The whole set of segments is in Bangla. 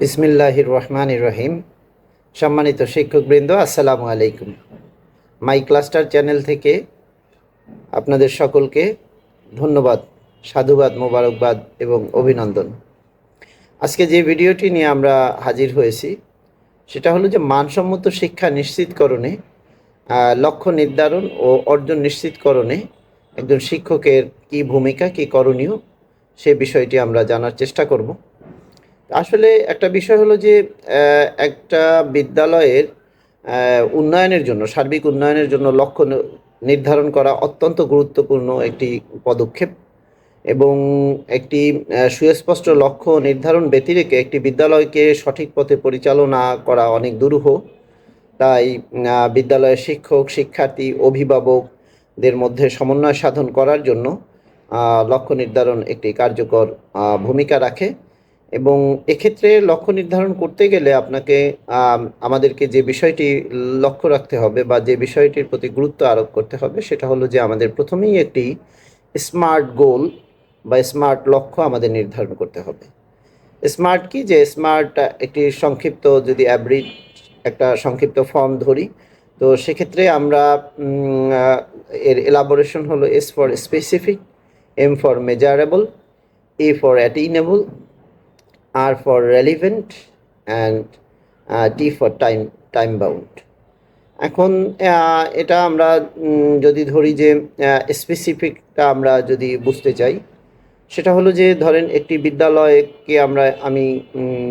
বিসমিল্লাহির রহমান রহিম সম্মানিত শিক্ষকবৃন্দ, আসসালামু আলাইকুম। মাই ক্লাস্টার চ্যানেল থেকে আপনাদের সকলকে ধন্যবাদ, সাধুবাদ, মোবারকবাদ এবং অভিনন্দন। আজকে যে ভিডিওটি নিয়ে আমরা হাজির হয়েছি, সেটা হলো যে মানসম্মত শিক্ষা নিশ্চিতকরণে লক্ষ্য নির্ধারণ ও অর্জন নিশ্চিতকরণে একজন শিক্ষকের কি ভূমিকা, কি করণীয়, সে বিষয়টি আমরা জানার চেষ্টা করব। আসলে একটা বিষয় হলো যে একটা বিদ্যালয়ের উন্নয়নের জন্য, সার্বিক উন্নয়নের জন্য লক্ষ্য নির্ধারণ করা অত্যন্ত গুরুত্বপূর্ণ একটি পদক্ষেপ এবং একটি সুস্পষ্ট লক্ষ্য নির্ধারণ ব্যতিরেকে একটি বিদ্যালয়কে সঠিক পথে পরিচালনা করা অনেক দুরূহ। তাই বিদ্যালয়ের শিক্ষক, শিক্ষার্থী, অভিভাবকদের মধ্যে সমন্বয় সাধন করার জন্য লক্ষ্য নির্ধারণ একটি কার্যকর ভূমিকা রাখে। এবং এক্ষেত্রে লক্ষ্য নির্ধারণ করতে গেলে আপনাকে আমাদেরকে যে বিষয়টি লক্ষ্য রাখতে হবে বা যে বিষয়টির প্রতি গুরুত্ব আরোপ করতে হবে সেটা হলো যে আমাদের প্রথমেই একটি স্মার্ট গোল বা স্মার্ট লক্ষ্য আমাদের নির্ধারণ করতে হবে। স্মার্ট কি? যে স্মার্ট একটি সংক্ষিপ্ত যদি অ্যাব্রিজ একটা সংক্ষিপ্ত ফর্ম ধরি, তো সেক্ষেত্রে আমরা এর এলাবোরেশন হলো S for specific M for measurable A for attainable For relevant and uh, T for time time bound. এখন আহ, এটা আমরা যদি ধরি যে স্পেসিফিকটা আমরা যদি বুঝতে চাই সেটা হলো যে ধরেন একটি বিদ্যালয়কে আমরা আমি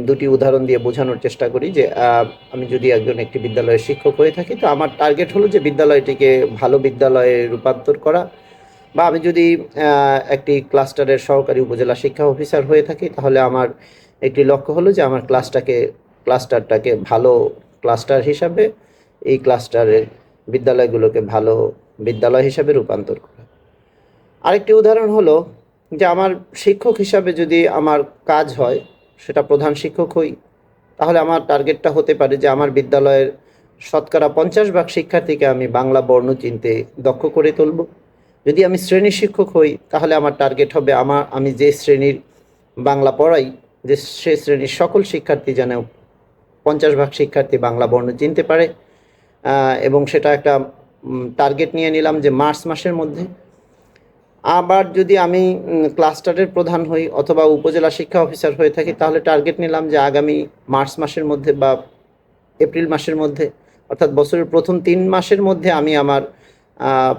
দুটি উদাহরণ দিয়ে বোঝানোর চেষ্টা করি যে আমি যদি একজন একটি বিদ্যালয়ের শিক্ষক হয়ে থাকি তো আমার টার্গেট হলো যে বিদ্যালয়টিকে ভালো বিদ্যালয়ে রূপান্তর করা। বা আমি যদি একটি ক্লাস্টারের সহকারী উপজেলা শিক্ষা অফিসার হয়ে থাকি তাহলে আমার একটি লক্ষ্য হলো যে আমার ক্লাসটাকে, ক্লাস্টারটাকে ভালো ক্লাস্টার হিসাবে, এই ক্লাস্টারের বিদ্যালয়গুলোকে ভালো বিদ্যালয় হিসাবে রূপান্তর করা। আরেকটি উদাহরণ হলো যে আমার শিক্ষক হিসাবে যদি আমার কাজ হয়, সেটা প্রধান শিক্ষক হই, তাহলে আমার টার্গেটটা হতে পারে যে আমার বিদ্যালয়ের শতকরা পঞ্চাশ ভাগ শিক্ষার্থীকে আমি বাংলা বর্ণ চিনতে দক্ষ করে তুলব। যদি আমি শ্রেণি শিক্ষক হই, তাহলে আমার টার্গেট হবে আমার, আমি যে শ্রেণির বাংলা পড়াই যে সে শ্রেণির সকল শিক্ষার্থী যেন পঞ্চাশ ভাগ শিক্ষার্থী বাংলা বর্ণ চিনতে পারে। এবং সেটা একটা টার্গেট নিয়ে নিলাম যে মার্চ মাসের মধ্যে। আবার যদি আমি ক্লাস্টারের প্রধান হই অথবা উপজেলা শিক্ষা অফিসার হয়ে থাকি, তাহলে টার্গেট নিলাম যে আগামী মার্চ মাসের মধ্যে বা এপ্রিল মাসের মধ্যে, অর্থাৎ বছরের প্রথম তিন মাসের মধ্যে আমি আমার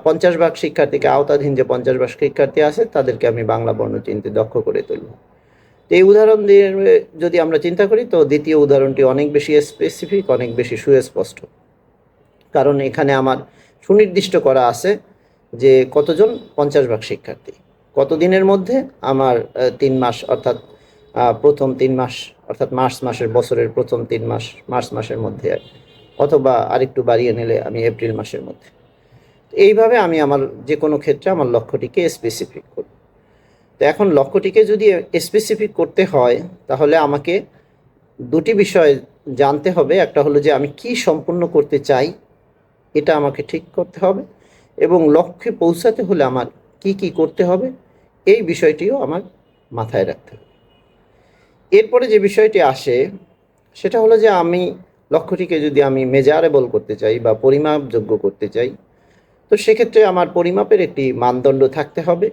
পঞ্চাশ ভাগ শিক্ষার্থীকে, আওতাধীন যে পঞ্চাশ ভাগ শিক্ষার্থী আছে, তাদেরকে আমি বাংলা বর্ণ চিনতে দক্ষ করে তুলব। তো এই উদাহরণ দিয়ে যদি আমরা চিন্তা করি, তো দ্বিতীয় উদাহরণটি অনেক বেশি স্পেসিফিক অনেক বেশি সুস্পষ্ট। কারণ এখানে আমার সুনির্দিষ্ট করা আছে যে কতজন পঞ্চাশ ভাগ শিক্ষার্থী। কত দিনের মধ্যে আমার তিন মাস অর্থাৎ প্রথম তিন মাস, অর্থাৎ মার্চ মাসের বছরের প্রথম তিন মাস, মার্চ মাসের মধ্যে অথবা আরেকটু বাড়িয়ে নিলে আমি এপ্রিল মাসের মধ্যে। এইভাবে আমি আমার যে কোনো ক্ষেত্রে আমার লক্ষ্যটিকে স্পেসিফিক করব তো এখন লক্ষ্যটিকে যদি স্পেসিফিক করতে হয়, তাহলে আমাকে দুটি বিষয় জানতে হবে। একটা হলো যে আমি কি সম্পূর্ণ করতে চাই, এটা আমাকে ঠিক করতে হবে এবং লক্ষ্যে পৌঁছাতে হলে আমার কি কি করতে হবে, এই বিষয়টিও আমার মাথায় রাখতে হবে। এরপরে যে বিষয়টি আসে, সেটা হলো যে আমি লক্ষ্যটিকে যদি আমি মেজারেবল করতে চাই বা পরিমাপযোগ্য করতে চাই, তো সেক্ষেত্রে আমার পরিমাপের একটি মানদণ্ড থাকতে হবে।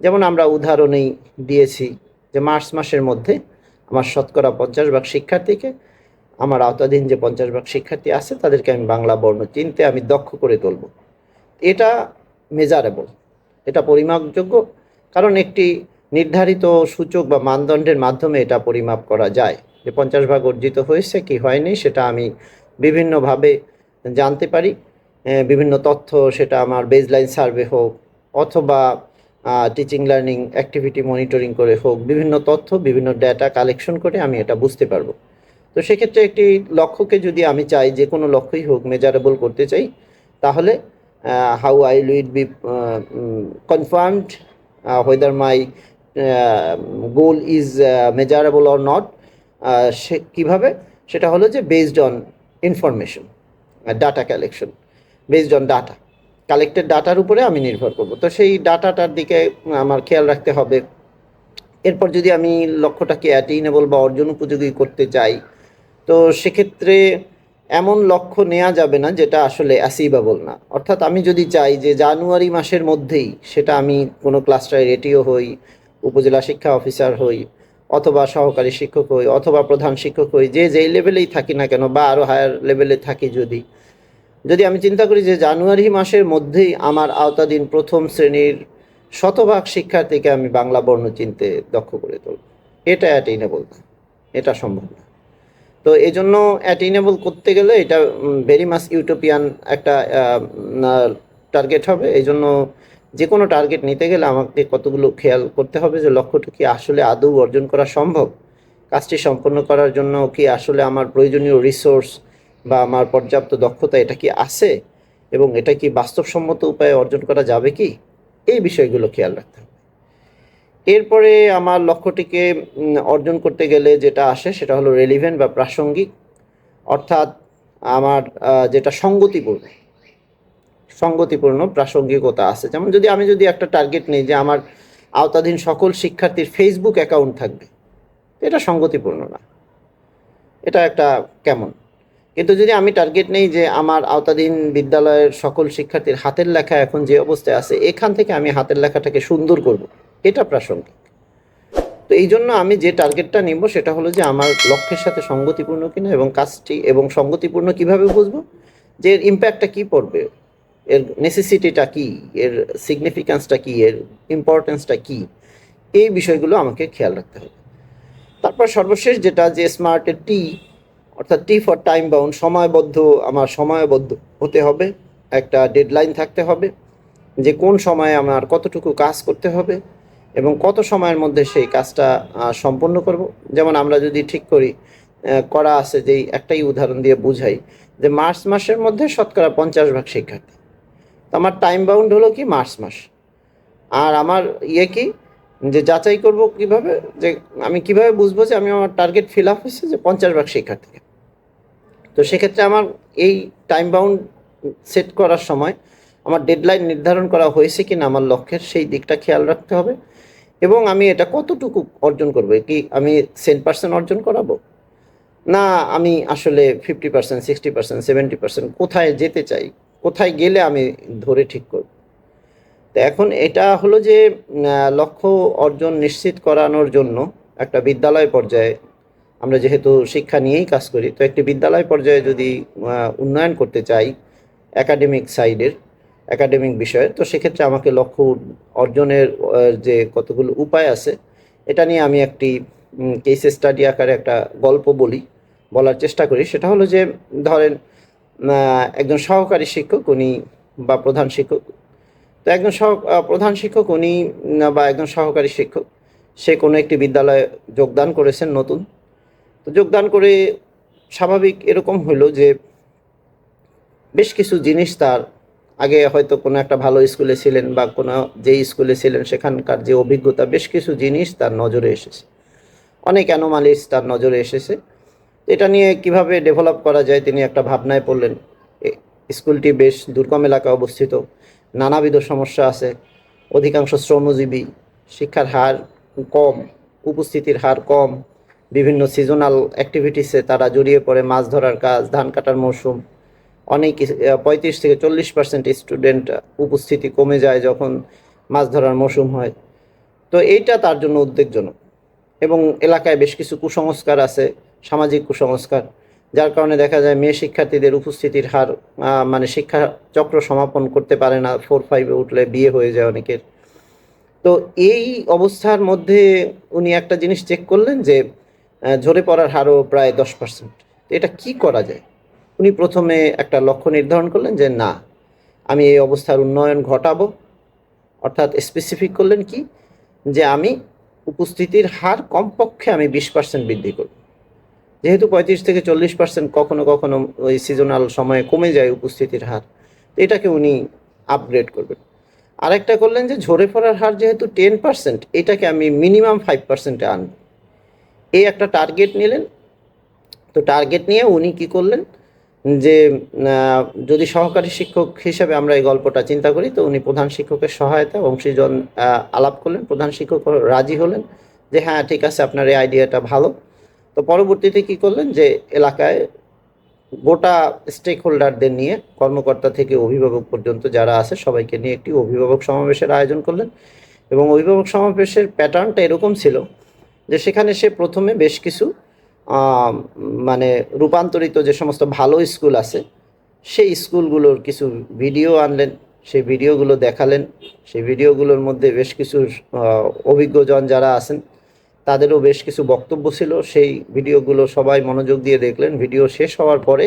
যেমন আমরা উদাহরণেই দিয়েছি যে মার্চ মাসের মধ্যে আমার শতকরা পঞ্চাশ ভাগ শিক্ষার্থীকে, আমার আওতাধীন যে পঞ্চাশ ভাগ শিক্ষার্থী আছে তাদেরকে আমি বাংলা বর্ণ চিনতে আমি দক্ষ করে তুলব। এটা মেজারেবল এটা পরিমাপযোগ্য, কারণ একটি নির্ধারিত সূচক বা মানদণ্ডের মাধ্যমে এটা পরিমাপ করা যায়। যে পঞ্চাশ ভাগ অর্জিত হয়েছে কি হয়নি সেটা আমি বিভিন্নভাবে জানতে পারি। বিভিন্ন তথ্য সেটা আমার বেজলাইন সার্ভে হোক অথবা টিচিং লার্নিং অ্যাক্টিভিটি মনিটরিং করে হোক, বিভিন্ন তথ্য, বিভিন্ন ডেটা কালেকশন করে আমি এটা বুঝতে পারব। তো সেক্ষেত্রে একটি লক্ষ্যকে যদি আমি চাই, যে কোনো লক্ষ্যই হোক মেজারেবল করতে চাই, তাহলে how I will be confirmed whether my goal is measurable or not সে, কীভাবে? সেটা হলো যে based on information data collection based on data collected ডাটার উপরে আমি নির্ভর করব। তো সেই ডাটাটার দিকে আমার খেয়াল রাখতে হবে। এরপর যদি আমি লক্ষ্যটাকে অ্যাটেইনেবল বা অর্জন উপযোগী করতে চাই, তো সেক্ষেত্রে এমন লক্ষ্য নেওয়া যাবে না যেটা আসলে অ্যাসিভেবল না। অর্থাৎ আমি যদি চাই যে জানুয়ারি মাসের মধ্যেই সেটা আমি কোনো ক্লাস্টারে রেটিও হই, উপজেলা শিক্ষা অফিসার হই, অথবা সহকারী শিক্ষক হই, অথবা প্রধান শিক্ষক হই, যে যেই লেভেলেই থাকি না কেন, বা আরও হায়ার লেভেলে থাকি যদি যদি আমি চিন্তা করি যে জানুয়ারি মাসের মধ্যেই আমার আওতাধীন প্রথম শ্রেণির শতভাগ শিক্ষার্থীকে আমি বাংলা বর্ণ চিনতে দক্ষ করে তুলব। এটা অ্যাটেইনেবল না। এটা সম্ভব না। তো এই জন্য অ্যাটেইনেবল করতে গেলে এটা ভেরি মাস ইউটোপিয়ান একটা টার্গেট হবে এই জন্য যে কোনো টার্গেট নিতে গেলে আমাকে কতগুলো খেয়াল করতে হবে যে লক্ষ্যটা কি আসলে আদৌ অর্জন করা সম্ভব? কাজটি সম্পন্ন করার জন্য কি আসলে আমার প্রয়োজনীয় রিসোর্স বা আমার পর্যাপ্ত দক্ষতা এটা কি আছে? এবং এটা কি বাস্তবসম্মত উপায়ে অর্জন করা যাবে কি? এই বিষয়গুলো খেয়াল রাখতে হবে। এরপরে আমার লক্ষ্যটিকে অর্জন করতে গেলে যেটা আসে সেটা হলো রেলিভেন্ট বা প্রাসঙ্গিক। অর্থাৎ আমার যেটা সঙ্গতিপূর্ণ। সঙ্গতিপূর্ণ, প্রাসঙ্গিকতা আছে। যেমন যদি আমি যদি একটা টার্গেট নিই যে আমার আওতাধীন সকল শিক্ষার্থীর ফেসবুক অ্যাকাউন্ট থাকবে, এটা সঙ্গতিপূর্ণ না। এটা একটা কেমন? কিন্তু যদি আমি টার্গেট নেই যে আমার আওতাধীন বিদ্যালয়ের সকল শিক্ষার্থীর হাতের লেখা এখন যে অবস্থায় আছে, এখান থেকে আমি হাতের লেখাটাকে সুন্দর করব। এটা প্রাসঙ্গিক। তো এই জন্য আমি যে টার্গেটটা নিব সেটা হলো যে আমার লক্ষ্যের সাথে সঙ্গতিপূর্ণ কিনা এবং কাজটি এবং সঙ্গতিপূর্ণ কীভাবে বুঝব? যে এর ইম্প্যাক্টটা কী পড়বে? এর নেসেসিটিটা কী? এর সিগনিফিক্যান্সটা কী? এর ইম্পর্টেন্সটা কী? এই বিষয়গুলো আমাকে খেয়াল রাখতে হবে। তারপর সর্বশেষ যেটা যে স্মার্টের টি অর্থাৎ টি ফর টাইম বাউন্ড সময়বদ্ধ, আমার সময়বদ্ধ হতে হবে, একটা ডেডলাইন থাকতে হবে, যে কোন সময়ে আমার কতটুকু কাজ করতে হবে এবং কত সময়ের মধ্যে সেই কাজটা সম্পন্ন করব। যেমন আমরা যদি ঠিক করি করা আছে যেই একটাই উদাহরণ দিয়ে বুঝাই যে মার্চ মাসের মধ্যে শতকরা পঞ্চাশ ভাগ শিক্ষার্থী। তো আমার টাইম বাউন্ড হলো কি মার্চ মাস। আর আমার ইয়ে কি? যে যাচাই করব কীভাবে, যে আমি কীভাবে বুঝব যে আমি আমার টার্গেট ফিল আপ হয়েছে যে পঞ্চাশ ভাগ শিক্ষার্থীকে। তো সেক্ষেত্রে আমার এই টাইম বাউন্ড সেট করার সময় আমার ডেডলাইন নির্ধারণ করা হয়েছে কি না আমার লক্ষ্যের সেই দিকটা খেয়াল রাখতে হবে এবং আমি এটা কতটুকু অর্জন করব? কি আমি সেন্ট পার্সেন্ট অর্জন করাবো? না, আমি আসলে fifty percent sixty percent seventy percent কোথায় যেতে চাই? কোথায় গেলে আমি ধরে ঠিক করব? তো এখন এটা হলো যে লক্ষ্য অর্জন নিশ্চিত করানোর জন্য একটা বিদ্যালয় পর্যায়ে আমরা যেহেতু শিক্ষা নিয়েই কাজ করি, তো একটি বিদ্যালয় পর্যায়ে যদি উন্নয়ন করতে চাই একাডেমিক সাইডের একাডেমিক বিষয়ে, তো সেক্ষেত্রে আমাকে লক্ষ্য অর্জনের যে কতগুলো উপায় আছে, এটা নিয়ে আমি একটি কেস স্টাডি আকারে একটা গল্প বলি, বলার চেষ্টা করি। সেটা হলো যে, ধরেন একজন সহকারী শিক্ষক, উনি বা প্রধান শিক্ষক, তো একজন সহ প্রধান শিক্ষক, উনি, বা একজন সহকারী শিক্ষক, সে কোনো একটি বিদ্যালয়ে যোগদান করেছেন নতুন। তো যোগদান করে স্বাভাবিক এরকম হলো যে বেশ কিছু জিনিস তার আগে হয়তো কোনো একটা ভালো স্কুলে ছিলেন বা কোনো যেই স্কুলে ছিলেন সেখানকার যে অভিজ্ঞতা, বেশ কিছু জিনিস তার নজরে এসেছে। অনেক অ্যানোমালিস তার নজরে এসেছে। এটা নিয়ে কীভাবে ডেভেলপ করা যায় তিনি একটা ভাবনায় পড়লেন। স্কুলটি বেশ দুর্গম এলাকায় অবস্থিত। নানাবিধ সমস্যা আছে। অধিকাংশ শ্রমজীবী, শিক্ষার হার কম, উপস্থিতির হার কম বিভিন্ন সিজনাল অ্যাক্টিভিটিসে তারা জড়িয়ে পড়ে, মাছ ধরার কাজ, ধান কাটার মৌসুম অনেক পঁয়ত্রিশ থেকে চল্লিশ পার্সেন্ট স্টুডেন্ট উপস্থিতি কমে যায় যখন মাছ ধরার মৌসুম হয়। তো এইটা তার জন্য উদ্বেগজনক। এবং এলাকায় বেশ কিছু কুসংস্কার আছে, সামাজিক কুসংস্কার, যার কারণে দেখা যায় মেয়ে শিক্ষার্থীদের উপস্থিতির হার মানে শিক্ষা চক্র সমাপন করতে পারে না ফোর ফাইভে উঠলে বিয়ে হয়ে যায় অনেকের। তো এই অবস্থার মধ্যে উনি একটা জিনিস চেক করলেন যে ঝরে পড়ার হারও প্রায় দশ পার্সেন্ট এটা কি করা যায়? উনি প্রথমে একটা লক্ষ্য নির্ধারণ করলেন যে না, আমি এই অবস্থার উন্নয়ন ঘটাবো। অর্থাৎ স্পেসিফিক করলেন কি? যে আমি উপস্থিতির হার কমপক্ষে আমি বিশ পার্সেন্ট বৃদ্ধি করব। যেহেতু পঁয়ত্রিশ থেকে চল্লিশ পার্সেন্ট কখনো কখনো ওই সিজনাল সময়ে কমে যায় উপস্থিতির হার, তো এটাকে উনি আপগ্রেড করবেন। আরেকটা করলেন যে ঝরে পড়ার হার যেহেতু টেন পার্সেন্ট এটাকে আমি মিনিমাম ফাইভ পার্সেন্টে আনব। এই একটা টার্গেট নিলেন। তো টার্গেট নিয়ে উনি কি করলেন? যে যদি সহকারী শিক্ষক হিসেবে আমরা এই গল্পটা চিন্তা করি, তো উনি প্রধান শিক্ষকের সহায়তা অংশীজন আলাপ করলেন। প্রধান শিক্ষক রাজি হলেন যে হ্যাঁ ঠিক আছে, আপনার এই আইডিয়াটা ভালো। তো পরবর্তীতে কি করলেন? যে, এলাকায় গোটা স্টেক হোল্ডারদের নিয়ে, কর্মকর্তা থেকে অভিভাবক পর্যন্ত যারা আছে, সবাইকে নিয়ে একটি অভিভাবক সমাবেশের আয়োজন করলেন। এবং অভিভাবক সমাবেশের প্যাটার্নটা এরকম ছিল যে সেখানে সে প্রথমে বেশ কিছু মানে রূপান্তরিত যে সমস্ত ভালো স্কুল আছে, সেই স্কুলগুলোর কিছু ভিডিও আনলেন, সেই ভিডিওগুলো দেখালেন, সেই ভিডিওগুলোর মধ্যে বেশ কিছু অভিজ্ঞজন যারা আছেন, তাদেরও বেশ কিছু বক্তব্য ছিল। সেই ভিডিওগুলো সবাই মনোযোগ দিয়ে দেখলেন। ভিডিও শেষ হওয়ার পরে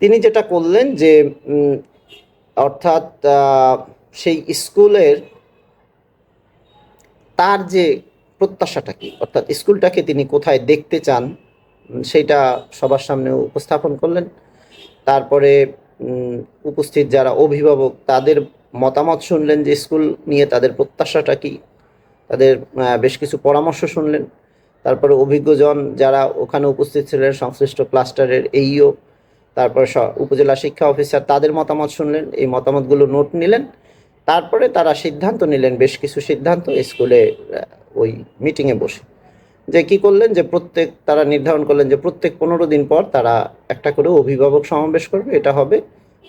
তিনি যেটা করলেন যে অর্থাৎ সেই স্কুলের তার যে প্রত্যাশাটা কি? অর্থাৎ স্কুলটাকে তিনি কোথায় দেখতে চান সেইটা সবার সামনে উপস্থাপন করলেন। তারপরে উপস্থিত যারা অভিভাবক, তাদের মতামত শুনলেন যে স্কুল নিয়ে তাদের প্রত্যাশাটা কি? তাদের বেশ কিছু পরামর্শ শুনলেন। তারপরে অভিজ্ঞজন যারা ওখানে উপস্থিত ছিলেন, সংশ্লিষ্ট ক্লাস্টারের এইও তারপর স- উপজেলা শিক্ষা অফিসার, তাদের মতামত শুনলেন। এই মতামতগুলো নোট নিলেন। তারপরে তারা সিদ্ধান্ত নিলেন, বেশ কিছু সিদ্ধান্ত স্কুলে ওই মিটিংয়ে বসে। যে কি করলেন? যে প্রত্যেক, তারা নির্ধারণ করলেন যে প্রত্যেক পনেরো দিন পর তারা একটা করে অভিভাবক সমাবেশ করবে। এটা হবে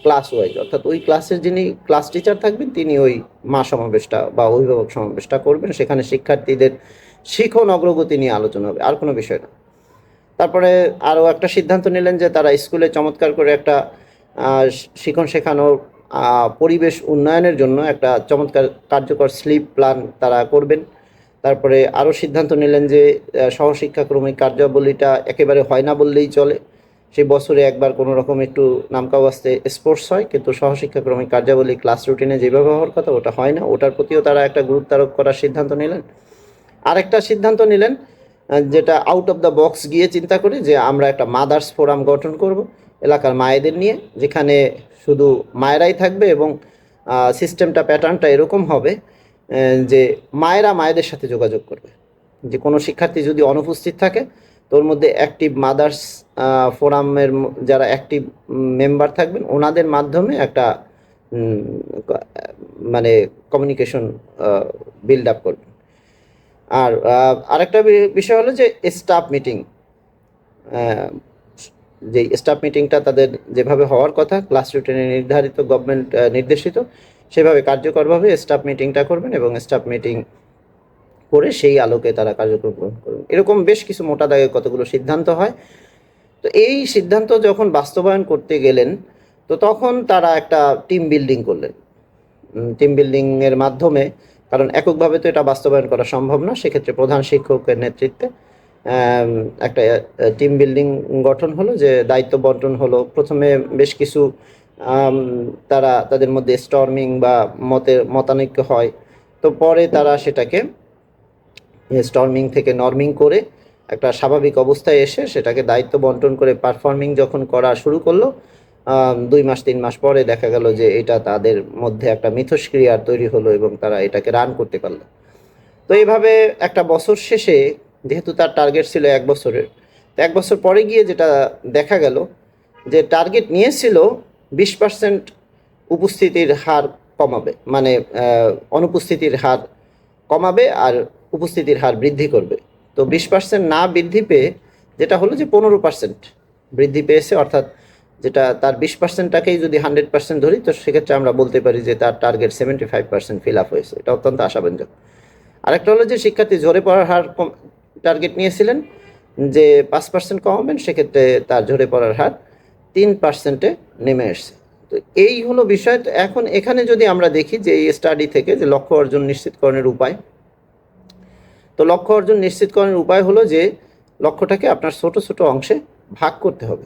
ক্লাস ওয়াইজ অর্থাৎ ওই ক্লাসের যিনি ক্লাস টিচার থাকবেন, তিনি ওই মা সমাবেশটা বা অভিভাবক সমাবেশটা করবেন। সেখানে শিক্ষার্থীদের শিখন অগ্রগতি নিয়ে আলোচনা হবে, আর কোনো বিষয় না। তারপরে আরও একটা সিদ্ধান্ত নিলেন যে তারা স্কুলে চমৎকার করে একটা শিখন শেখানোর পরিবেশ উন্নয়নের জন্য একটা চমৎকার কার্যকর স্লিপ প্ল্যান তারা করবেন। তারপরে আরও সিদ্ধান্ত নিলেন যে সহশিক্ষাক্রমিক কার্যাবলীটা একেবারে হয় না বললেই চলে। সেই বছরে একবার কোনো রকম একটু নামকাওয়াস্তে স্পোর্টস হয়, কিন্তু সহশিক্ষাক্রমিক কার্যাবলী ক্লাস রুটিনে যেভাবে হওয়ার কথা ওটা হয় না। ওটার প্রতিও তারা একটা গুরুত্ব আরোপ করার সিদ্ধান্ত নিলেন। আরেকটা সিদ্ধান্ত নিলেন যেটা আউট অফ দ্য বক্স গিয়ে চিন্তা করি যে, আমরা একটা মাদার্স ফোরাম গঠন করব। এলাকার মায়েদের নিয়ে, যেখানে শুধু মায়েরাই থাকবে এবং সিস্টেমটা প্যাটার্নটা এরকম হবে যে মায়েরা মায়েদের সাথে যোগাযোগ করবে। যে কোনো শিক্ষার্থী যদি অনুপস্থিত থাকে, তোর মধ্যে অ্যাক্টিভ মাদার্স ফোরামের যারা অ্যাক্টিভ মেম্বার থাকবেন, ওনাদের মাধ্যমে একটা মানে কমিউনিকেশন বিল্ড আপ করবেন। আর আরেকটা বিষয় হলো যে স্টাফ মিটিং যে স্টাফ মিটিংটা তাদের যেভাবে হওয়ার কথা ক্লাস রুটিনে নির্ধারিত গভর্নমেন্ট নির্দেশিত, সেভাবে কার্যকরভাবে স্টাফ মিটিংটা করবেন এবং স্টাফ মিটিং করে সেই আলোকে তারা কার্যক্রম গ্রহণ করবেন। এরকম বেশ কিছু মোটা দাগে কতগুলো সিদ্ধান্ত হয়। তো এই সিদ্ধান্ত যখন বাস্তবায়ন করতে গেলেন, তো তখন তারা একটা টিম বিল্ডিং করলেন। টিম বিল্ডিংয়ের মাধ্যমে, কারণ এককভাবে তো এটা বাস্তবায়ন করা সম্ভব না, সেক্ষেত্রে প্রধান শিক্ষকের নেতৃত্বে একটা টিম বিল্ডিং গঠন হলো, যে দায়িত্ব বন্টন হলো। প্রথমে বেশ কিছু তারা তাদের মধ্যে স্টর্মিং বা মতের মতানৈক্য হয়। তো পরে তারা সেটাকে স্টর্মিং থেকে নর্মিং করে একটা স্বাভাবিক অবস্থায় এসে সেটাকে দায়িত্ব বন্টন করে পারফর্মিং যখন করা শুরু করল দুই মাস, তিন মাস পরে দেখা গেল যে এটা তাদের মধ্যে একটা মিথস্ক্রিয়া তৈরি হলো এবং তারা এটাকে রান করতে পারল। তো এইভাবে একটা বছর শেষে যেহেতু তার টার্গেট ছিল এক বছরের। তো এক বছর পরে গিয়ে যেটা দেখা গেল যে টার্গেট নিয়েছিল বিশ পার্সেন্ট উপস্থিতির হার কমাবে মানে অনুপস্থিতির হার কমাবে আর উপস্থিতির হার বৃদ্ধি করবে। তো বিশ পার্সেন্ট না বৃদ্ধি পেয়ে যেটা হলো যে পনেরো পার্সেন্ট বৃদ্ধি পেয়েছে, অর্থাৎ যেটা তার বিশ পার্সেন্টটাকেই যদি হান্ড্রেড পার্সেন্ট ধরি, তো সেক্ষেত্রে আমরা বলতে পারি যে তার target seventy five percent fill up হয়েছে। এটা অত্যন্ত আশাব্যঞ্জক। আরেকটা হলো যে শিক্ষার্থী ঝরে পড়ার হার টার্গেট নিয়েছিলেন যে পাঁচ পার্সেন্ট কমাবেন সেক্ষেত্রে তার ঝরে পড়ার হার তিন পার্সেন্টে নেমে এসছে। তো এই হলো বিষয়। এখন এখানে যদি আমরা দেখি যে এই স্টাডি থেকে যে লক্ষ্য অর্জন নিশ্চিতকরণের উপায়, তো লক্ষ্য অর্জন নিশ্চিতকরণের উপায় হলো যে লক্ষ্যটাকে আপনার ছোট ছোট অংশে ভাগ করতে হবে।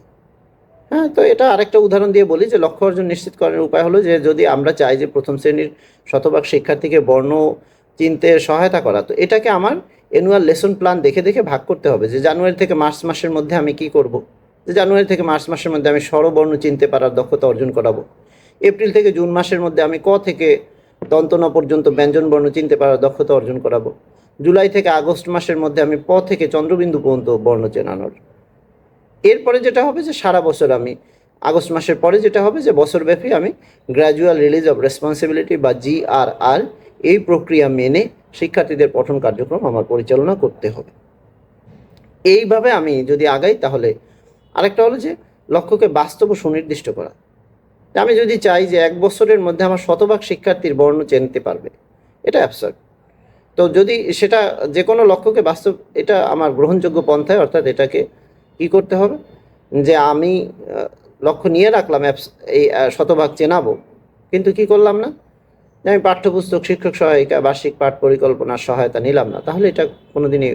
হ্যাঁ তো এটা আরেকটা উদাহরণ দিয়ে বলি যে লক্ষ্য অর্জন নিশ্চিতকরণের উপায় হলো যে যদি আমরা চাই যে প্রথম শ্রেণির শতভাগ শিক্ষার্থীকে বর্ণ চিনতে সহায়তা করা, তো এটাকে আমার অ্যানুয়াল লেসন প্ল্যান দেখে দেখে ভাগ করতে হবে যে জানুয়ারি থেকে মার্চ মাসের মধ্যে আমি কি করব? যে জানুয়ারি থেকে মার্চ মাসের মধ্যে আমি স্বরবর্ণ চিনতে পারার দক্ষতা অর্জন করাবো। এপ্রিল থেকে জুন মাসের মধ্যে আমি ক থেকে দন্তন পর্যন্ত ব্যঞ্জন বর্ণ চিনতে পারার দক্ষতা অর্জন করাবো। জুলাই থেকে আগস্ট মাসের মধ্যে আমি প থেকে চন্দ্রবিন্দু পর্যন্ত বর্ণ চেনানোর। এরপরে যেটা হবে যে সারা বছর আমি, আগস্ট মাসের পরে যেটা হবে যে বছরব্যাপী আমি গ্র্যাজুয়াল রিলিজ অফ রেসপন্সিবিলিটি বা জিআরআর এই প্রক্রিয়া মেনে শিক্ষার্থীদের পঠন কার্যক্রম আমার পরিচালনা করতে হবে। এইভাবে আমি যদি আগাই তাহলে আরেকটা হলো যে লক্ষ্যকে বাস্তব ও সুনির্দিষ্ট করা। আমি যদি চাই যে এক বছরের মধ্যে আমার শতভাগ শিক্ষার্থীর বর্ণ চিনতে পারবে, এটা অ্যাবসার্ড তো যদি সেটা যে কোনো লক্ষ্যকে বাস্তব, এটা আমার গ্রহণযোগ্য পন্থায় অর্থাৎ এটাকে কি করতে হবে যে আমি লক্ষ্য নিয়ে রাখলাম অ্যাপস এই শতভাগ চেনাবো, কিন্তু কি করলাম না? আমি পাঠ্যপুস্তক শিক্ষক সহায়িকা, বার্ষিক পাঠ পরিকল্পনার সহায়তা নিলাম না। তাহলে এটা কোনোদিনই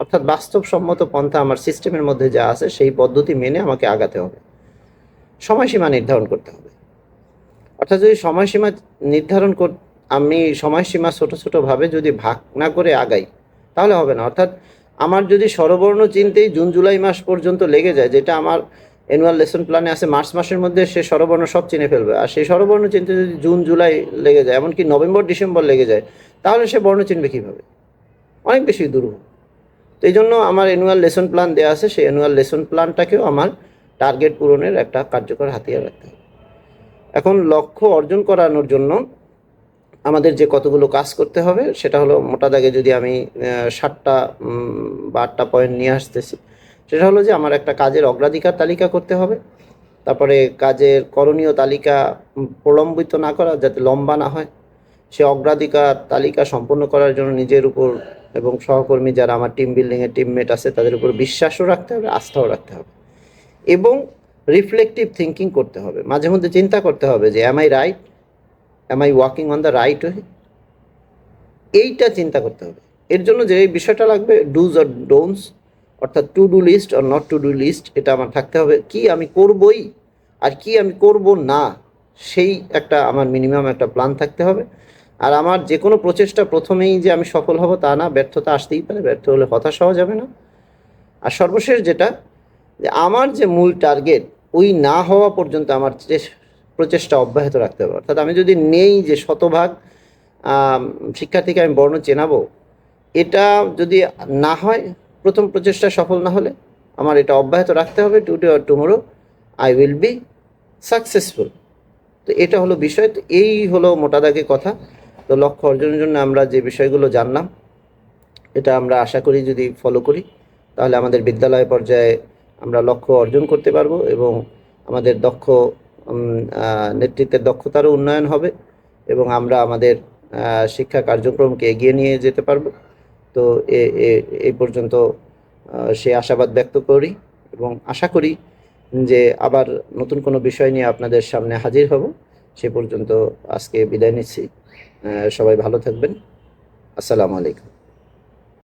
অর্থাৎ বাস্তবসম্মত পন্থা আমার সিস্টেমের মধ্যে যা আছে, সেই পদ্ধতি মেনে আমাকে আগাতে হবে। সময়সীমা নির্ধারণ করতে হবে। অর্থাৎ যদি সময়সীমা নির্ধারণ কর আমি সময়সীমা ছোট ছোটোভাবে যদি ভাগ না করে আগাই, তাহলে হবে না। অর্থাৎ আমার যদি স্বরবর্ণ চিনতেই জুন, জুলাই মাস পর্যন্ত লেগে যায়, যেটা আমার অ্যানুয়াল লেসন প্ল্যানে আছে মার্চ মাসের মধ্যে সে স্বরবর্ণ সব চিনে ফেলবে। আর সেই স্বরবর্ণ চিনতে যদি জুন জুলাই লেগে যায় এমনকি নভেম্বর ডিসেম্বর লেগে যায় তাহলে সে বর্ণ চিনবে কীভাবে? অনেক বেশি দুর্বল। তো এই জন্য আমার অ্যানুয়াল লেসন প্ল্যান দেওয়া আছে সেই অ্যানুয়াল লেসন প্ল্যানটাকেও আমার টার্গেট পূরণের একটা কার্যকর হাতিয়ার রাখতে হবে। এখন লক্ষ্য অর্জন করানোর জন্য আমাদের যে কতগুলো কাজ করতে হবে সেটা হলো মোটা দাগে যদি আমি উম, বা আটটা পয়েন্ট নিয়ে আসতেছি সেটা হলো যে আমার একটা কাজের অগ্রাধিকার তালিকা করতে হবে, তারপরে কাজের করণীয় তালিকা প্রলম্বিত না করা যাতে লম্বা না হয়, সে অগ্রাধিকার তালিকা সম্পন্ন করার জন্য নিজের উপর এবং সহকর্মী যারা আমার টিম বিল্ডিংয়ের টিমমেট আছে তাদের উপর বিশ্বাসও রাখতে হবে, আস্থাও রাখতে হবে এবং রিফ্লেকটিভ থিঙ্কিং করতে হবে। মাঝে মধ্যে চিন্তা করতে হবে যে am I right am I walking on the right way এইটা চিন্তা করতে হবে। এর জন্য যে বিষয়টা লাগবে ডুজ অর ডোন্টস অর্থাৎ টু ডু লিস্ট আর নট টু ডু লিস্ট এটা আমার থাকতে হবে। কি আমি করবই আর কি আমি করব না, সেই একটা আমার মিনিমাম একটা প্ল্যান থাকতে হবে। আর আমার যে কোনো প্রচেষ্টা প্রথমেই যে আমি সফল হব তা না, ব্যর্থতা আসতেই পারে, ব্যর্থ হলে হতাশ হওয়া যাবে না। আর সর্বশেষ যেটা, যে আমার যে মূল টার্গেট ওই না হওয়া পর্যন্ত আমার প্রচেষ্টা অব্যাহত রাখতে হবে। অর্থাৎ আমি যদি নেই যে শতভাগ শিক্ষার্থীকে আমি বর্ণ চেনাবো, এটা যদি না হয় প্রথম প্রচেষ্টা সফল না হলে আমার এটা অব্যাহত রাখতে হবে today or tomorrow I will be successful তো এটা হলো বিষয়, তো এই হলো মোটা দাগে কথা। তো লক্ষ্য অর্জনের জন্য আমরা যে বিষয়গুলো জানলাম, এটা আমরা আশা করি যদি ফলো করি, তাহলে আমাদের বিদ্যালয় পর্যায়ে আমরা লক্ষ্য অর্জন করতে পারব এবং আমাদের দক্ষ নেতৃত্বের দক্ষতারও উন্নয়ন হবে এবং আমরা আমাদের শিক্ষা কার্যক্রমকে এগিয়ে নিয়ে যেতে পারব। তো এ- পর্যন্ত সে আশাবাদ ব্যক্ত করি এবং আশা করি যে আবার নতুন কোনো বিষয় নিয়ে আপনাদের সামনে হাজির হব। সে পর্যন্ত আজকে বিদায় নিচ্ছি। সবাই ভালো থাকবেন। আসসালামু আলাইকুম।